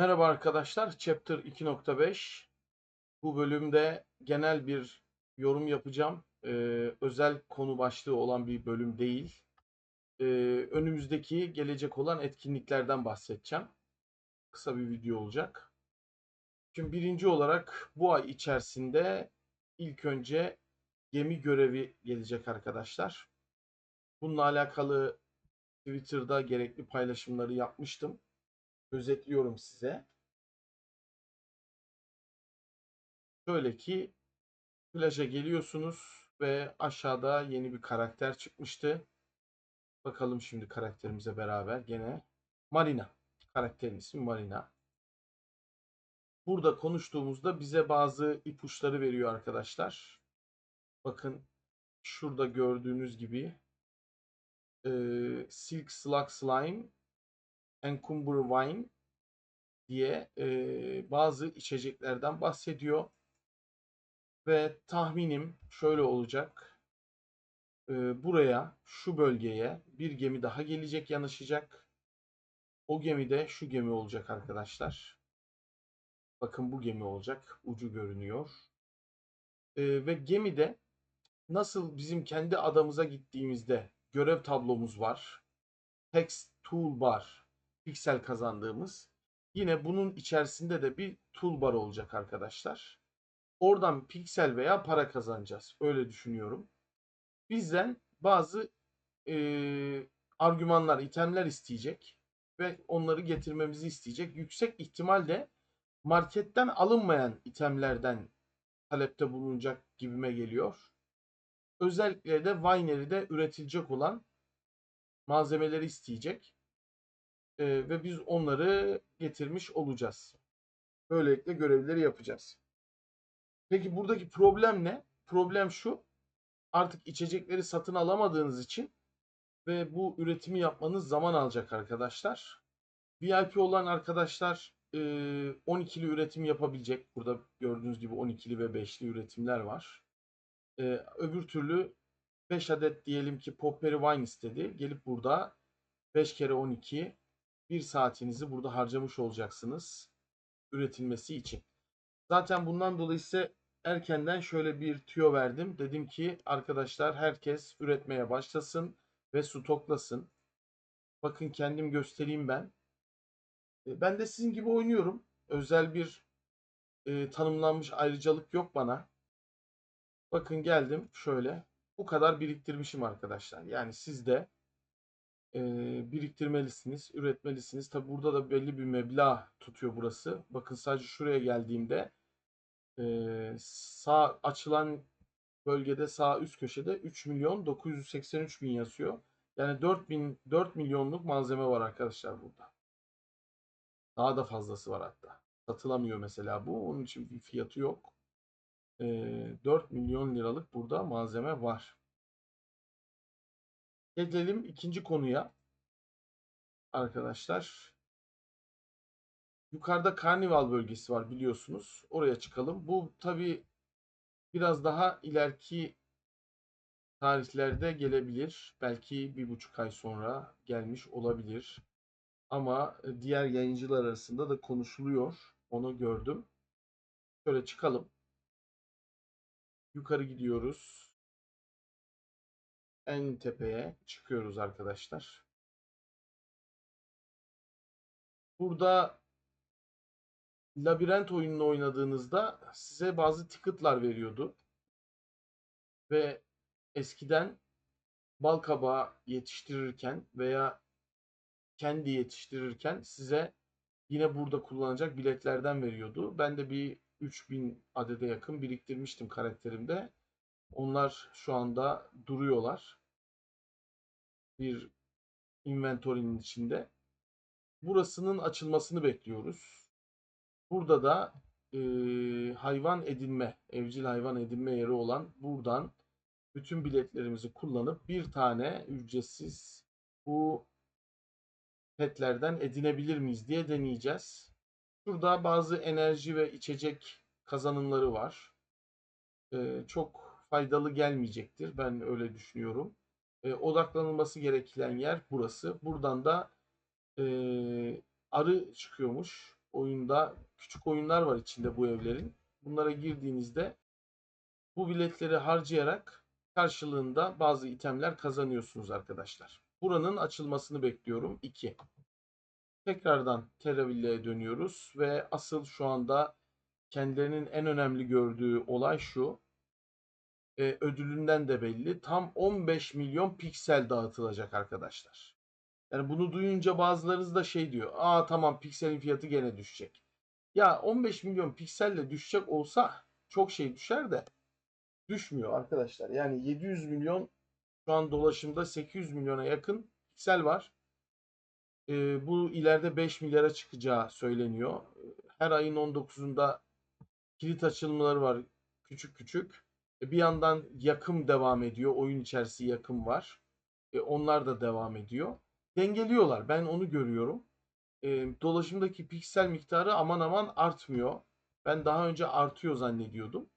Merhaba arkadaşlar, Chapter 2.5. Bu bölümde genel bir yorum yapacağım. Ee, özel konu başlığı olan bir bölüm değil. Ee, önümüzdeki gelecek olan etkinliklerden bahsedeceğim. Kısa bir video olacak. Şimdi birinci olarak bu ay içerisinde ilk önce gemi görevi gelecek arkadaşlar. Bununla alakalı Twitter'da gerekli paylaşımları yapmıştım özetliyorum size. Şöyle ki plaja geliyorsunuz ve aşağıda yeni bir karakter çıkmıştı. Bakalım şimdi karakterimize beraber gene Marina. Karakterin ismi Marina. Burada konuştuğumuzda bize bazı ipuçları veriyor arkadaşlar. Bakın şurada gördüğünüz gibi e, Silk Slug Slime Encumber Wine diye e, bazı içeceklerden bahsediyor. Ve tahminim şöyle olacak. E, buraya, şu bölgeye bir gemi daha gelecek, yanaşacak. O gemi de şu gemi olacak arkadaşlar. Bakın bu gemi olacak. Ucu görünüyor. E, ve gemide nasıl bizim kendi adamıza gittiğimizde görev tablomuz var. Text toolbar piksel kazandığımız. Yine bunun içerisinde de bir toolbar olacak arkadaşlar. Oradan piksel veya para kazanacağız. Öyle düşünüyorum. Bizden bazı e, argümanlar, itemler isteyecek ve onları getirmemizi isteyecek. Yüksek ihtimalle marketten alınmayan itemlerden talepte bulunacak gibime geliyor. Özellikle de Winery'de üretilecek olan malzemeleri isteyecek e, ve biz onları getirmiş olacağız. Böylelikle görevleri yapacağız. Peki buradaki problem ne? Problem şu. Artık içecekleri satın alamadığınız için ve bu üretimi yapmanız zaman alacak arkadaşlar. VIP olan arkadaşlar e, 12'li üretim yapabilecek. Burada gördüğünüz gibi 12'li ve 5'li üretimler var. E, öbür türlü 5 adet diyelim ki Popperry Wine istedi. Gelip burada 5 kere 12 bir saatinizi burada harcamış olacaksınız üretilmesi için. Zaten bundan dolayı ise erkenden şöyle bir tüyo verdim. Dedim ki arkadaşlar herkes üretmeye başlasın ve stoklasın. Bakın kendim göstereyim ben. E, ben de sizin gibi oynuyorum. Özel bir e, tanımlanmış ayrıcalık yok bana. Bakın geldim şöyle. Bu kadar biriktirmişim arkadaşlar. Yani siz de e, biriktirmelisiniz, üretmelisiniz. Tabi burada da belli bir meblağ tutuyor burası. Bakın sadece şuraya geldiğimde e, sağ açılan bölgede sağ üst köşede 3 milyon 983 bin yazıyor. Yani 4 bin 4 milyonluk malzeme var arkadaşlar burada. Daha da fazlası var hatta. Satılamıyor mesela bu. Onun için bir fiyatı yok. E, 4 milyon liralık burada malzeme var. Gelelim ikinci konuya. Arkadaşlar. Yukarıda karnival bölgesi var biliyorsunuz. Oraya çıkalım. Bu tabi biraz daha ileriki tarihlerde gelebilir. Belki bir buçuk ay sonra gelmiş olabilir. Ama e, diğer yayıncılar arasında da konuşuluyor. Onu gördüm. Şöyle çıkalım. Yukarı gidiyoruz en tepeye çıkıyoruz arkadaşlar. Burada labirent oyununu oynadığınızda size bazı ticketlar veriyordu. Ve eskiden bal kabağı yetiştirirken veya kendi yetiştirirken size yine burada kullanacak biletlerden veriyordu. Ben de bir 3000 adede yakın biriktirmiştim karakterimde. Onlar şu anda duruyorlar bir inventory'nin içinde. Burasının açılmasını bekliyoruz. Burada da e, hayvan edinme, evcil hayvan edinme yeri olan buradan bütün biletlerimizi kullanıp bir tane ücretsiz bu petlerden edinebilir miyiz diye deneyeceğiz. Şurada bazı enerji ve içecek kazanımları var. Ee, çok faydalı gelmeyecektir. Ben öyle düşünüyorum e, odaklanılması gereken yer burası. Buradan da e, arı çıkıyormuş. oyunda küçük oyunlar var içinde bu evlerin. Bunlara girdiğinizde bu biletleri harcayarak karşılığında bazı itemler kazanıyorsunuz arkadaşlar. Buranın açılmasını bekliyorum. 2. Tekrardan Terraville'ye dönüyoruz ve asıl şu anda kendilerinin en önemli gördüğü olay şu. E, ödülünden de belli. Tam 15 milyon piksel dağıtılacak arkadaşlar. Yani bunu duyunca bazılarınız da şey diyor. Aa tamam pikselin fiyatı gene düşecek. Ya 15 milyon pikselle düşecek olsa çok şey düşer de düşmüyor arkadaşlar. Yani 700 milyon şu an dolaşımda 800 milyona yakın piksel var. Ee, bu ileride 5 milyara çıkacağı söyleniyor. Her ayın 19'unda kilit açılımları var küçük küçük. E, bir yandan yakım devam ediyor. Oyun içerisi yakım var. E, onlar da devam ediyor. Dengeliyorlar. Ben onu görüyorum. E, dolaşımdaki piksel miktarı aman aman artmıyor. Ben daha önce artıyor zannediyordum.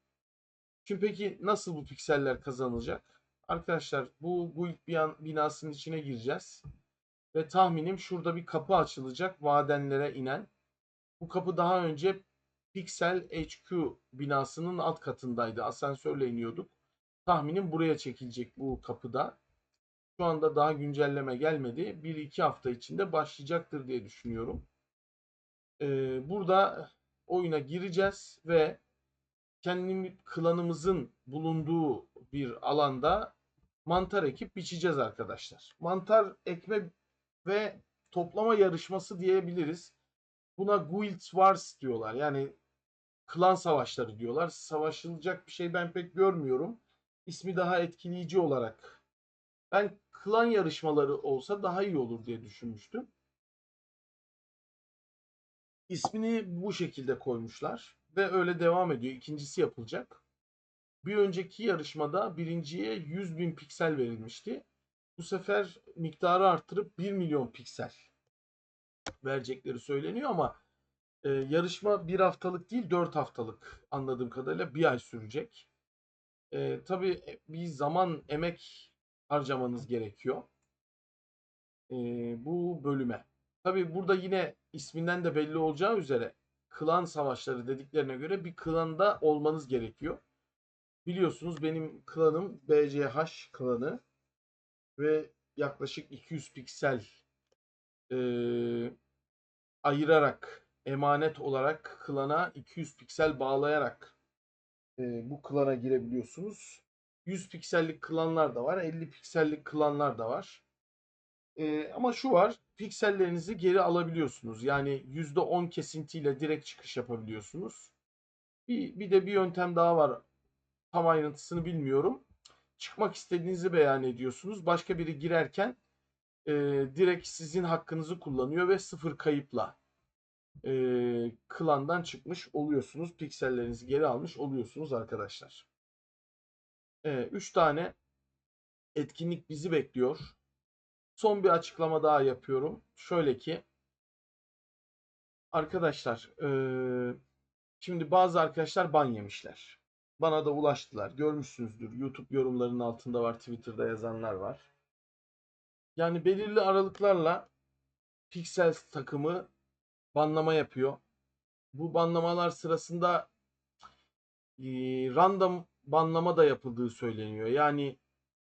Şimdi peki nasıl bu pikseller kazanılacak? Arkadaşlar bu bu ilk binasının içine gireceğiz. Ve tahminim şurada bir kapı açılacak vadenlere inen. Bu kapı daha önce Pixel HQ binasının alt katındaydı. Asansörle iniyorduk. Tahminim buraya çekilecek bu kapıda. Şu anda daha güncelleme gelmedi. 1-2 hafta içinde başlayacaktır diye düşünüyorum. Ee, burada oyuna gireceğiz ve kendi klanımızın bulunduğu bir alanda mantar ekip biçeceğiz arkadaşlar. Mantar ekme ve toplama yarışması diyebiliriz. Buna Guild Wars diyorlar. Yani klan savaşları diyorlar. Savaşılacak bir şey ben pek görmüyorum. İsmi daha etkileyici olarak. Ben klan yarışmaları olsa daha iyi olur diye düşünmüştüm. İsmini bu şekilde koymuşlar ve öyle devam ediyor. İkincisi yapılacak. Bir önceki yarışmada birinciye 100 bin piksel verilmişti. Bu sefer miktarı arttırıp 1 milyon piksel verecekleri söyleniyor ama e, yarışma bir haftalık değil 4 haftalık anladığım kadarıyla bir ay sürecek. E, tabii bir zaman emek harcamanız gerekiyor e, bu bölüme. Tabii burada yine isminden de belli olacağı üzere klan savaşları dediklerine göre bir klanda olmanız gerekiyor. Biliyorsunuz benim klanım BCH klanı ve yaklaşık 200 piksel e, ayırarak emanet olarak klana 200 piksel bağlayarak e, bu klana girebiliyorsunuz. 100 piksellik klanlar da var, 50 piksellik klanlar da var. E, ama şu var, piksellerinizi geri alabiliyorsunuz. Yani %10 kesintiyle direkt çıkış yapabiliyorsunuz. Bir, bir de bir yöntem daha var. Tam ayrıntısını bilmiyorum. Çıkmak istediğinizi beyan ediyorsunuz. Başka biri girerken e, direkt sizin hakkınızı kullanıyor ve sıfır kayıpla e, klandan çıkmış oluyorsunuz. Piksellerinizi geri almış oluyorsunuz arkadaşlar. 3 e, tane etkinlik bizi bekliyor. Son bir açıklama daha yapıyorum. Şöyle ki arkadaşlar e, şimdi bazı arkadaşlar ban yemişler. Bana da ulaştılar. Görmüşsünüzdür. YouTube yorumlarının altında var. Twitter'da yazanlar var. Yani belirli aralıklarla Pixel takımı banlama yapıyor. Bu banlamalar sırasında e, random banlama da yapıldığı söyleniyor. Yani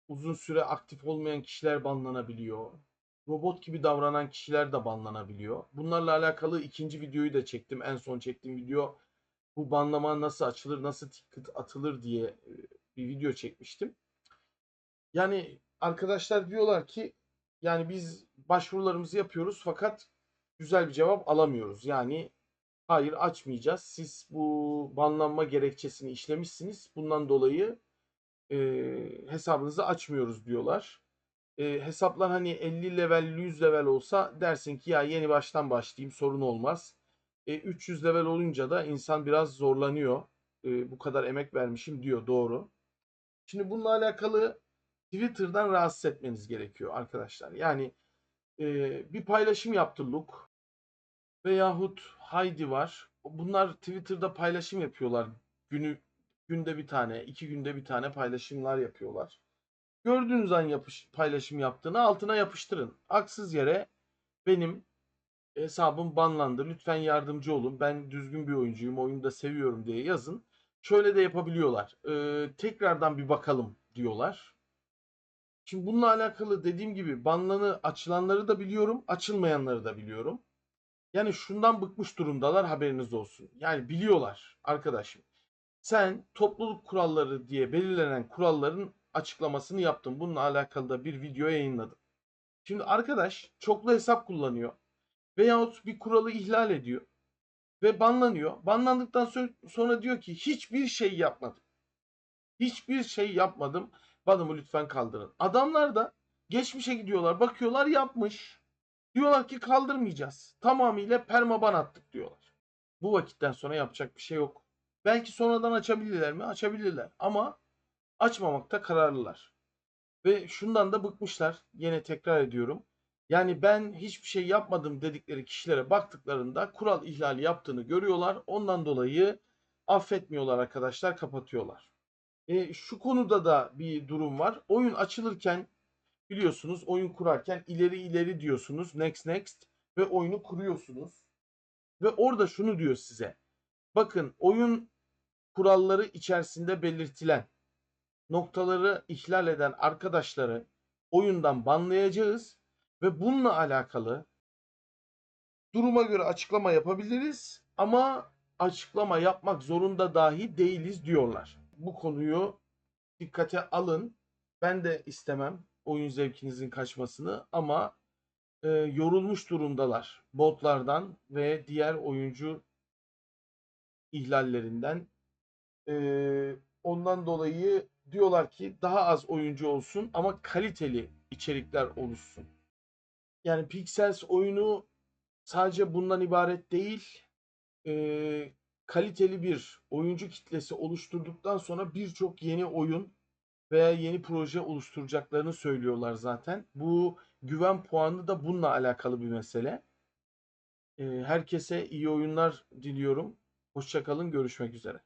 uzun süre aktif olmayan kişiler banlanabiliyor. Robot gibi davranan kişiler de banlanabiliyor. Bunlarla alakalı ikinci videoyu da çektim. En son çektiğim video bu banlama nasıl açılır, nasıl ticket atılır diye bir video çekmiştim. Yani arkadaşlar diyorlar ki yani biz başvurularımızı yapıyoruz fakat güzel bir cevap alamıyoruz. Yani hayır açmayacağız. Siz bu banlanma gerekçesini işlemişsiniz. Bundan dolayı e, hesabınızı açmıyoruz diyorlar. E, hesaplar hani 50 level 100 level olsa dersin ki ya yeni baştan başlayayım sorun olmaz. E, 300 level olunca da insan biraz zorlanıyor. E, bu kadar emek vermişim diyor doğru. Şimdi bununla alakalı Twitter'dan rahatsız etmeniz gerekiyor arkadaşlar. Yani e, bir paylaşım yaptı Luke veyahut Haydi var. Bunlar Twitter'da paylaşım yapıyorlar. Günü günde bir tane, iki günde bir tane paylaşımlar yapıyorlar. Gördüğünüz an yapış, paylaşım yaptığını altına yapıştırın. Haksız yere benim hesabım banlandı. Lütfen yardımcı olun. Ben düzgün bir oyuncuyum. Oyunu da seviyorum diye yazın. Şöyle de yapabiliyorlar. Ee, tekrardan bir bakalım diyorlar. Şimdi bununla alakalı dediğim gibi banlanı açılanları da biliyorum, açılmayanları da biliyorum. Yani şundan bıkmış durumdalar haberiniz olsun. Yani biliyorlar arkadaşım. Sen topluluk kuralları diye belirlenen kuralların açıklamasını yaptın. Bununla alakalı da bir video yayınladım. Şimdi arkadaş çoklu hesap kullanıyor. Veyahut bir kuralı ihlal ediyor. Ve banlanıyor. Banlandıktan sonra, diyor ki hiçbir şey yapmadım. Hiçbir şey yapmadım. Banımı lütfen kaldırın. Adamlar da geçmişe gidiyorlar. Bakıyorlar yapmış. Diyorlar ki kaldırmayacağız. Tamamıyla permaban attık diyorlar. Bu vakitten sonra yapacak bir şey yok. Belki sonradan açabilirler mi? Açabilirler. Ama açmamakta kararlılar. Ve şundan da bıkmışlar. Yine tekrar ediyorum. Yani ben hiçbir şey yapmadım dedikleri kişilere baktıklarında kural ihlali yaptığını görüyorlar. Ondan dolayı affetmiyorlar arkadaşlar, kapatıyorlar. E, şu konuda da bir durum var. Oyun açılırken biliyorsunuz oyun kurarken ileri ileri diyorsunuz. Next next ve oyunu kuruyorsunuz. Ve orada şunu diyor size. Bakın oyun kuralları içerisinde belirtilen noktaları ihlal eden arkadaşları oyundan banlayacağız ve bununla alakalı duruma göre açıklama yapabiliriz ama açıklama yapmak zorunda dahi değiliz diyorlar. Bu konuyu dikkate alın. Ben de istemem oyun zevkinizin kaçmasını ama e, yorulmuş durumdalar botlardan ve diğer oyuncu ihlallerinden. E, ondan dolayı diyorlar ki daha az oyuncu olsun ama kaliteli içerikler oluşsun. Yani Pixels oyunu sadece bundan ibaret değil. E, kaliteli bir oyuncu kitlesi oluşturduktan sonra birçok yeni oyun veya yeni proje oluşturacaklarını söylüyorlar zaten. Bu güven puanı da bununla alakalı bir mesele. E, herkese iyi oyunlar diliyorum. Hoşçakalın, görüşmek üzere.